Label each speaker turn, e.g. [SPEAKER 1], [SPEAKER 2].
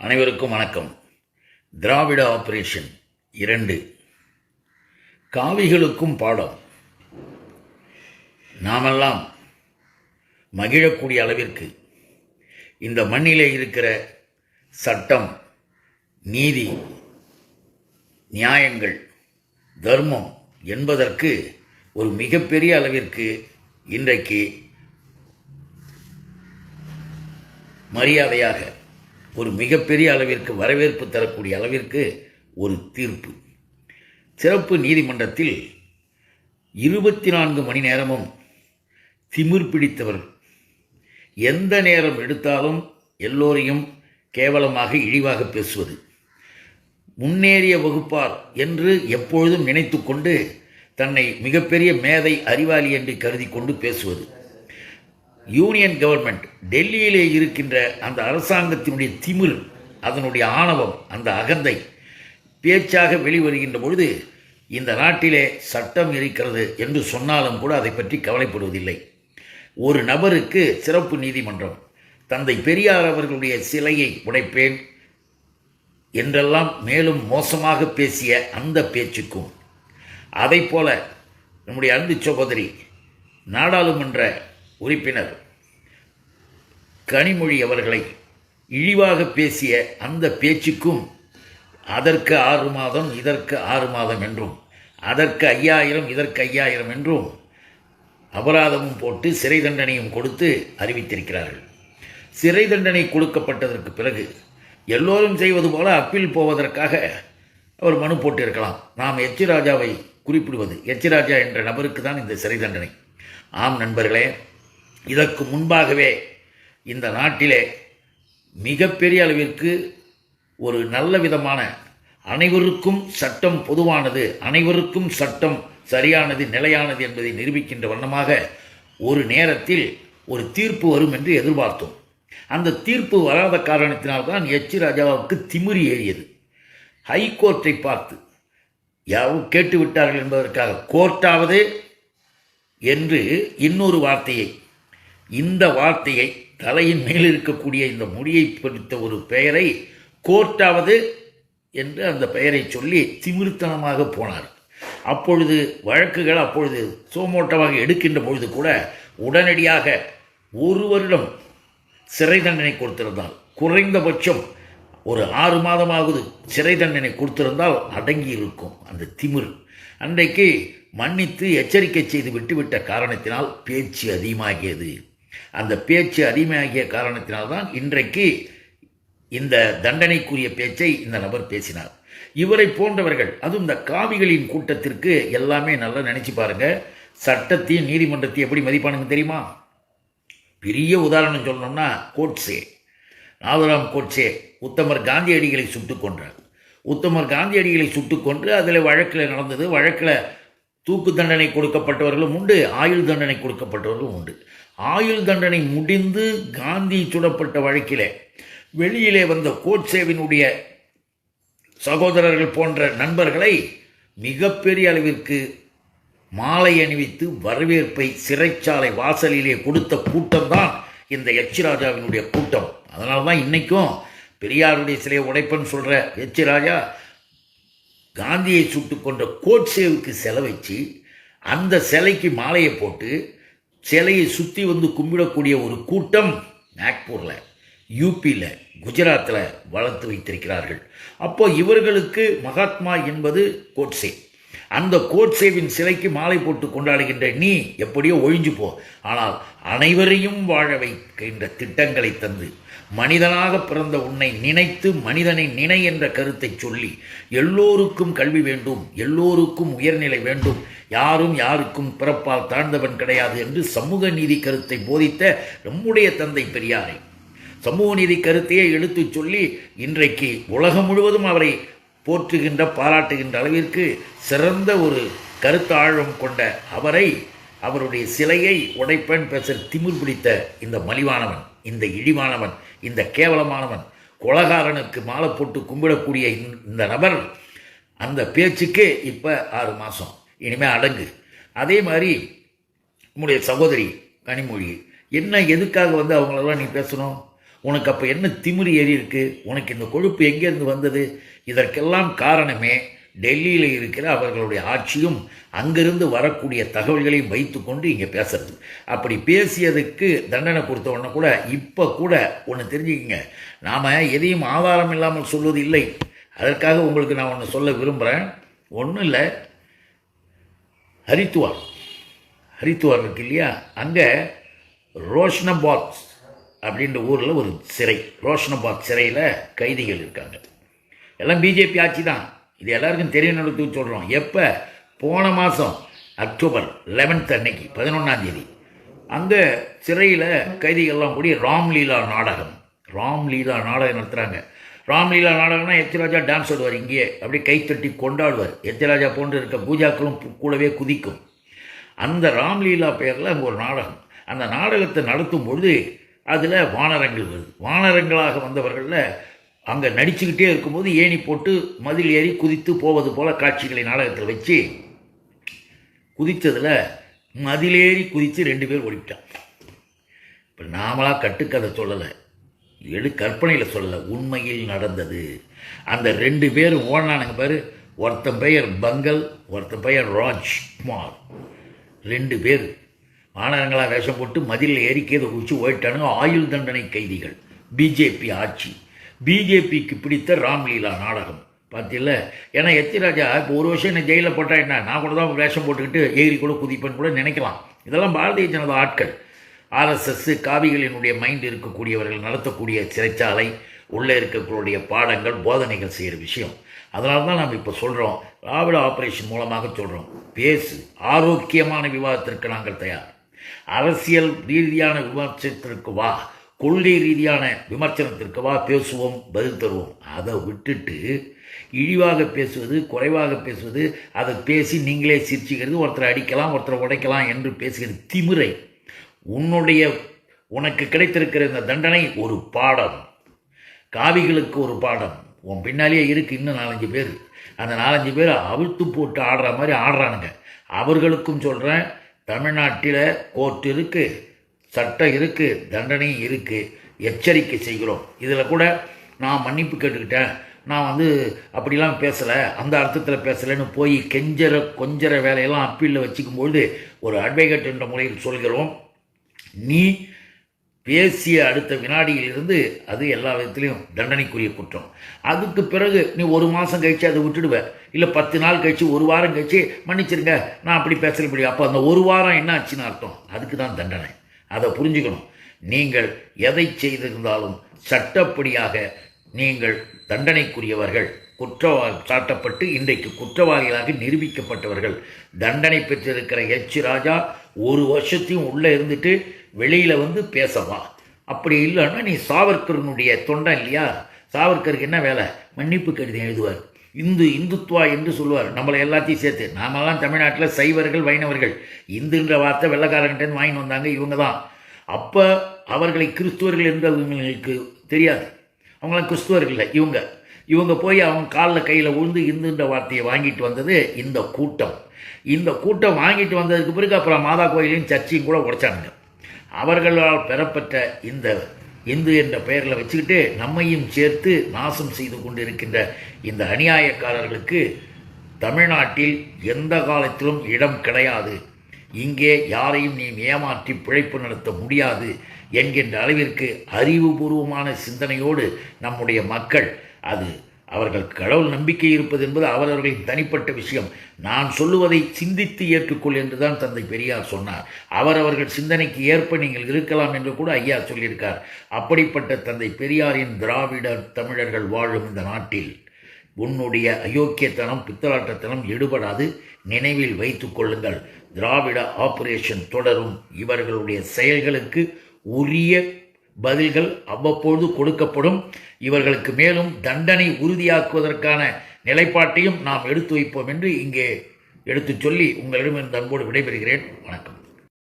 [SPEAKER 1] அனைவருக்கும் வணக்கம். திராவிட ஆபரேஷன் இரண்டு. காவிகளுக்கும் பாடம். நாமெல்லாம் மகிழக்கூடிய அளவிற்கு இந்த மண்ணிலே இருக்கிற சட்டம் நீதி நியாயங்கள் தர்மம் என்பதற்கு ஒரு மிகப்பெரிய அளவிற்கு இன்றைக்கு மரியாதையாக ஒரு மிகப்பெரிய அளவிற்கு வரவேற்பு தரக்கூடிய அளவிற்கு ஒரு தீர்ப்பு. சிறப்பு நீதிமன்றத்தில் இருபத்தி நான்கு மணி நேரமும் திமிர் பிடித்தவர். எந்த நேரம் எடுத்தாலும் எல்லோரையும் கேவலமாக இழிவாக பேசுவது. முன்னேறிய வகுப்பார் என்று எப்பொழுதும் நினைத்துக்கொண்டு தன்னை மிகப்பெரிய மேதை அறிவாளி என்று கருதி கொண்டு பேசுவது. யூனியன் கவர்மெண்ட் டெல்லியிலே இருக்கின்ற அந்த அரசாங்கத்தினுடைய திமிர் அதனுடைய ஆணவம் அந்த அகந்தை பேச்சாக வெளிவருகின்ற பொழுது இந்த நாட்டிலே சட்டம் இருக்கிறது என்று சொன்னாலும் கூட அதை பற்றி கவலைப்படுவதில்லை. ஒரு நபருக்கு சிறப்பு நீதிமன்றம் தந்தை பெரியார் அவர்களுடைய சிலையை உடைப்பேன் என்றெல்லாம் மேலும் மோசமாக பேசிய அந்த பேச்சுக்கும் அதை போல நம்முடைய அன்பு சகோதரி நாடாளுமன்ற உறுப்பினர். கனிமொழி அவர்களை இழிவாக பேசிய அந்த பேச்சுக்கும் அதற்கு ஆறு மாதம் இதற்கு ஆறு மாதம் என்றும் அதற்கு ஐயாயிரம் இதற்கு ஐயாயிரம் என்றும் அபராதமும் போட்டு சிறை தண்டனையும் கொடுத்து அறிவித்திருக்கிறார்கள். சிறை தண்டனை கொடுக்கப்பட்டதற்கு பிறகு எல்லோரும் செய்வது போல அப்பீல் போவதற்காக அவர் மனு போட்டிருக்கலாம். நாம் எச். ராஜாவை குறிப்பிடுவது எச். ராஜா என்ற நபருக்கு தான் இந்த சிறை தண்டனை. ஆம் நண்பர்களே இதற்கு முன்பாகவே இந்த நாட்டிலே மிகப்பெரிய அளவிற்கு ஒரு நல்ல விதமான அனைவருக்கும் சட்டம் பொதுவானது அனைவருக்கும் சட்டம் சரியானது நிலையானது என்பதை நிரூபிக்கின்ற வண்ணமாக ஒரு நேரத்தில் ஒரு தீர்ப்பு வரும் என்று எதிர்பார்த்தோம். அந்த தீர்ப்பு வராத காரணத்தினால்தான் எச். ராஜாவுக்கு திமிரி ஏறியது. ஹைகோர்ட்டை பார்த்து யாரும் கேட்டுவிட்டார்கள் என்பதற்காக கோர்ட்டாவது என்று இன்னொரு வார்த்தையை இந்த வார்த்தையை தலையின் மேல் இருக்கக்கூடிய இந்த முடியை பொறித்த ஒரு பெயரை கோர்ட்டாவது என்று அந்த பெயரை சொல்லி திமிர்த்தனமாக போனார். அப்பொழுது வழக்குகள் அப்பொழுது சோமோட்டமாக எடுக்கின்ற பொழுது கூட உடனடியாக ஒரு வருடம் சிறை தண்டனை கொடுத்திருந்தால் குறைந்தபட்சம் ஒரு ஆறு மாதமாவது சிறை தண்டனை கொடுத்திருந்தால் அடங்கி இருக்கும் அந்த திமிர். அன்றைக்கு மன்னித்து எச்சரிக்கை செய்து விட்டுவிட்ட காரணத்தினால் பேச்சு அதிகமாகியது. அந்த பேச்சு அடிமையாகிய காரணத்தினால்தான் இன்றைக்கு இந்த தண்டனைக்குரிய பேச்சை இந்த நபர் பேசினார். இவரை போன்றவர்கள் அதுவும் இந்த காவிகளின் கூட்டத்திற்கு எல்லாமே நல்லா நினைச்சு பாருங்க. சட்டத்தையும் நீதிமன்றத்தையும் எப்படி மதிப்பானுங்க தெரியுமா? பெரிய உதாரணம் சொல்லணும்னா கோட்ஸே. நாதுராம் கோட்ஸே உத்தமர் காந்தியடிகளை சுட்டுக் கொன்றார். உத்தமர் காந்தியடிகளை சுட்டுக்கொன்று அதில் வழக்கில் நடந்தது வழக்கில் தூக்கு தண்டனை கொடுக்கப்பட்டவர்களும் உண்டு ஆயுள் தண்டனை கொடுக்கப்பட்டவர்களும் உண்டு. ஆயுள் தண்டனை முடிந்து காந்தி சுடப்பட்ட வழக்கிலே வெளியிலே வந்த கோட்சேவினுடைய சகோதரர்கள் போன்ற நண்பர்களை மிகப்பெரிய அளவிற்கு மாலை அணிவித்து வரவேற்பை சிறைச்சாலை வாசலிலே கொடுத்த கூட்டம்தான் இந்த எச் ராஜாவினுடைய கூட்டம். அதனால தான் இன்றைக்கும் பெரியாருடைய சிலையை உடைப்பன்னு சொல்கிற எச் ராஜா காந்தியை சுட்டு கொண்ட கோட்சேவுக்கு செலவைச்சு அந்த சிலைக்கு மாலையை போட்டு சிலையை சுற்றி வந்து கும்பிடக்கூடிய ஒரு கூட்டம் நாக்பூரில் யூபியில் குஜராத்தில் வளர்த்து வைத்திருக்கிறார்கள். அப்போ இவர்களுக்கு மகாத்மா என்பது கோட்சே. அந்த கோட்சேவின் சிலைக்கு மாலை போட்டு கொண்டாடுகின்ற நீ எப்படியோ ஒழிஞ்சு போ. ஆனால் அனைவரையும் வாழ வைக்கின்ற திட்டங்களை தந்து மனிதனாக பிறந்த உன்னை நினைத்து மனிதனை நினை என்ற கருத்தை சொல்லி எல்லோருக்கும் கல்வி வேண்டும் எல்லோருக்கும் உயர்நிலை வேண்டும் யாரும் யாருக்கும் பிறப்பால் தாழ்ந்தவன் கிடையாது என்று சமூக நீதி கருத்தை போதித்த நம்முடைய தந்தை பெரியாரை. சமூக நீதி கருத்தையே எடுத்துச் சொல்லி இன்றைக்கு உலகம் முழுவதும் அவரை போற்றுகின்ற பாராட்டுகின்ற அளவிற்கு சிறந்த ஒரு கருத்தாழம் கொண்ட அவரை அவருடைய சிலையை உடைப்பன் பேச திமிர் பிடித்த இந்த மலிவானவன் இந்த இழிவானவன் இந்த கேவலமானவன் கொலகாரனுக்கு மாலை போட்டு கும்பிடக்கூடிய இந்த நபர் அந்த பேச்சுக்கு இப்போ ஆறு மாதம் இனிமேல் அடங்கு. அதே மாதிரி உங்களுடைய சகோதரி கனிமொழி என்ன எதுக்காக வந்து அவங்களெல்லாம் நீ பேசணும்? உனக்கு அப்போ என்ன திமிரு ஏறி இருக்குது உனக்கு இந்த கொழுப்பு எங்கேருந்து வந்தது? இதற்கெல்லாம் காரணமே டெல்லியில் இருக்கிற அவர்களுடைய ஆட்சியும் அங்கிருந்து வரக்கூடிய தகவல்களையும் வைத்துக்கொண்டு இங்கே பேசுறது. அப்படி பேசியதுக்கு தண்டனை கொடுத்த உடனே கூட இப்போ கூட ஒன்று தெரிஞ்சுக்கிங்க. நாம் எதையும் ஆதாரம் இல்லாமல் சொல்வது இல்லை. அதற்காக உங்களுக்கு நான் ஒன்று சொல்ல விரும்புகிறேன் ஒன்றும் இல்லை ஹரித்துவார். ஹரித்துவார் இருக்கு இல்லையா? அங்கே ரோஷ்னபாத் அப்படின்ற ஊரில் ஒரு சிறை ரோஷனபாத் சிறையில் கைதிகள் இருக்காங்க. எல்லாம் பிஜேபி ஆட்சி தான். இது எல்லாருக்கும் தெரியணும்னு சொல்கிறோம் எப்போ? போன மாதம் அக்டோபர் லெவன்த் அன்னைக்கு பதினொன்றாந்தேதி அந்த சிறையில் கைதிகள்லாம் கூடி ராம்லீலா நாடகம். ராம்லீலா நாடகம் நடத்துகிறாங்க ராம்லீலா நாடகம்னா எத்திராஜா டான்ஸ் ஆடுவார் இங்கேயே. அப்படியே கைத்தட்டி கொண்டாடுவார். எத்திராஜா போன்று இருக்க பூஜாக்களும் கூடவே குதிக்கும். அந்த ராம்லீலா பெயரில் அங்கே ஒரு நாடகம். அந்த நாடகத்தை நடத்தும் பொழுது அதில் வானரங்கள் வருது. வானரங்களாக வந்தவர்களில் அங்கே நடிச்சுக்கிட்டே இருக்கும்போது ஏணி போட்டு மதில் ஏறி குதித்து போவது போல காட்சிகளை நாடகத்தில் வச்சு குதித்ததில் மதிலேறி குதித்து ரெண்டு பேர் ஓடிவிட்டான் இப்போ நாமளாக கட்டுக்கதை சொல்லலை. எடு கற்பனையில் சொல்லலை. உண்மையில் நடந்தது. அந்த ரெண்டு பேரும் ஓடினானுங்க பாரு. ஒருத்தன் பெயர் பங்கல் ஒருத்தன் பெயர் ராஜ்குமார். ரெண்டு பேர் மாநகரங்களாக வேஷம் போட்டு மதிலில் ஏறிக்கேதை குச்சி ஓயிட்டானுங்க ஆயுள் தண்டனை கைதிகள். பிஜேபி ஆட்சி. பிஜேபிக்கு பிடித்த ராம்லீலா நாடகம். பார்த்தில்ல ஏன்னா எத்திராஜா இப்போ ஒரு வருஷம் என்ன ஜெயிலில் போட்டால் என்ன? நான் கூட தான் வேஷம் போட்டுக்கிட்டு ஏறி கூட குதிப்பேன்னு கூட நினைக்கலாம். இதெல்லாம் பாரதிய ஜனதா ஆட்கள். ஆர்எஸ்எஸ் காவிகளினுடைய மைண்ட் இருக்கக்கூடியவர்கள் நடத்தக்கூடிய சிறைச்சாலை உள்ளே இருக்கக்கூடிய பாடங்கள் போதனைகள் செய்கிற விஷயம். அதனால தான் நாம் இப்போ சொல்கிறோம் திராவிட ஆப்ரேஷன் மூலமாக சொல்கிறோம் பேசு. ஆரோக்கியமான விவாதத்திற்கு நாங்கள் தயார். அரசியல் ரீதியான விமர்சனத்திற்கு வா கொள்கை ரீதியான விமர்சனத்திற்கு வா பேசுவோம் பதில் தருவோம். அதை விட்டுட்டு இழிவாக பேசுவது குறைவாக பேசுவது அதை பேசி நீங்களே சிரிச்சுக்கிறது ஒருத்தரை அடிக்கலாம் ஒருத்தரை உடைக்கலாம் என்று பேசுகிறது திமிரை உன்னுடைய உனக்கு கிடைத்திருக்கிற இந்த தண்டனை ஒரு பாடம். காவிகளுக்கு ஒரு பாடம். உன் பின்னாலேயே இருக்கு இன்னும் நாலஞ்சு பேர். அந்த நாலஞ்சு பேர் அவிழ்த்து போட்டு ஆடுற மாதிரி ஆடுறானுங்க. அவர்களுக்கும் சொல்கிறேன் தமிழ்நாட்டில் கோர்ட் இருக்குது சட்டம் இருக்குது தண்டனையும் இருக்குது எச்சரிக்கை செய்கிறோம். இதில் கூட நான் மன்னிப்பு கேட்டுக்கிட்டேன். நான் வந்து அப்படிலாம் பேசலை அந்த அர்த்தத்தில் பேசலைன்னு போய் கெஞ்சற கொஞ்சற வேலையெல்லாம் அப்பீலில் வச்சுக்கும்பொழுது ஒரு அட்வொகேட் என்ற முறையில் சொல்கிறோம். நீ பேசிய அடுத்த வினாடியிலிருந்து அது எல்லா விதத்துலையும் தண்டனைக்குரிய குற்றம். அதுக்கு பிறகு நீ ஒரு மாதம் கழிச்சு அதை விட்டுடுவ. இல்லை பத்து நாள் கழிச்சு ஒரு வாரம் கழிச்சு மன்னிச்சிருங்க நான் அப்படி பேசல இப்படி அப்போ அந்த ஒரு வாரம் என்ன ஆச்சுன்னு அர்த்தம்? அதுக்கு தான் தண்டனை. அதை புரிஞ்சுக்கணும். நீங்கள் எதை செய்திருந்தாலும் சட்டப்படியாக நீங்கள் தண்டனைக்குரியவர்கள் குற்றவா சாட்டப்பட்டு இன்றைக்கு குற்றவாளிகளாக நிரூபிக்கப்பட்டவர்கள். தண்டனை பெற்றிருக்கிற எச். ராஜா ஒரு வருஷத்தையும் உள்ளே இருந்துட்டு வெளியில் வந்து பேசவா. அப்படி இல்லைன்னா நீ சாவர்கரனுடைய தொண்டை இல்லையா? சாவர்கருக்கு என்ன வேலை? மன்னிப்பு கடிதம் எழுதுவார். இந்து இந்துத்வா என்று சொல்லுவார். நம்மளை எல்லாத்தையும் சேர்த்து. நாமெல்லாம் தமிழ்நாட்டில் சைவர்கள் வைணவர்கள். இந்துன்ற வார்த்தை வெள்ளக்காரங்கிட்டேருந்து வாங்கிட்டு வந்தாங்க இவங்க தான் அப்போ அவர்களை கிறிஸ்துவர்கள் என்று அவங்களுக்கு தெரியாது. அவங்களாம் கிறிஸ்துவர்கள் இல்லை இவங்க. இவங்க போய் அவங்க காலில் கையில் உழுந்து இந்துன்ற வார்த்தையை வாங்கிட்டு வந்தது இந்த கூட்டம். இந்த கூட்டம் வாங்கிட்டு வந்ததுக்கு பிறகு அப்புறம் மாதா கோயிலையும் சர்ச்சையும் கூட உடைச்சானுங்க. அவர்களால் பெறப்பட்ட இந்த இந்து என்ற பெயரில் வச்சுக்கிட்டு நம்மையும் சேர்த்து நாசம் செய்து கொண்டிருக்கின்ற இந்த அநியாயக்காரர்களுக்கு தமிழ்நாட்டில் எந்த காலத்திலும் இடம் கிடையாது. இங்கே யாரையும் நீ ஏமாற்றி பிழைப்பு நடத்த முடியாது என்கின்ற அளவிற்கு அறிவுபூர்வமான சிந்தனையோடு நம்முடைய மக்கள் அது அவர்கள் கடவுள் நம்பிக்கை இருப்பது என்பது அவரவர்களின் தனிப்பட்ட விஷயம். நான் சொல்லுவதை சிந்தித்து ஏற்றுக்கொள் என்றுதான் தந்தை பெரியார் சொன்னார். அவரவர்கள் சிந்தனைக்கு ஏற்ப நீங்கள் இருக்கலாம் என்று கூட ஐயா சொல்லியிருக்கார். அப்படிப்பட்ட தந்தை பெரியாரின் திராவிட தமிழர்கள் வாழும் இந்த நாட்டில் உன்னுடைய அயோக்கியத்தனம் பித்தலாட்டத்தனம் எடுபடாது. நினைவில் வைத்துக் கொள்ளுங்கள். திராவிட ஆபரேஷன் தொடரும் இவர்களுடைய செயல்களுக்கு உரிய பதில்கள் அவ்வப்பொழுது கொடுக்கப்படும். இவர்களுக்கு மேலும் தண்டனை உறுதியாக்குவதற்கான நிலைப்பாட்டையும் நாம் எடுத்து வைப்போம் என்று இங்கே எடுத்துச் சொல்லி உங்களிடம் இந்த அன்போடு விடைபெறுகிறேன். வணக்கம்.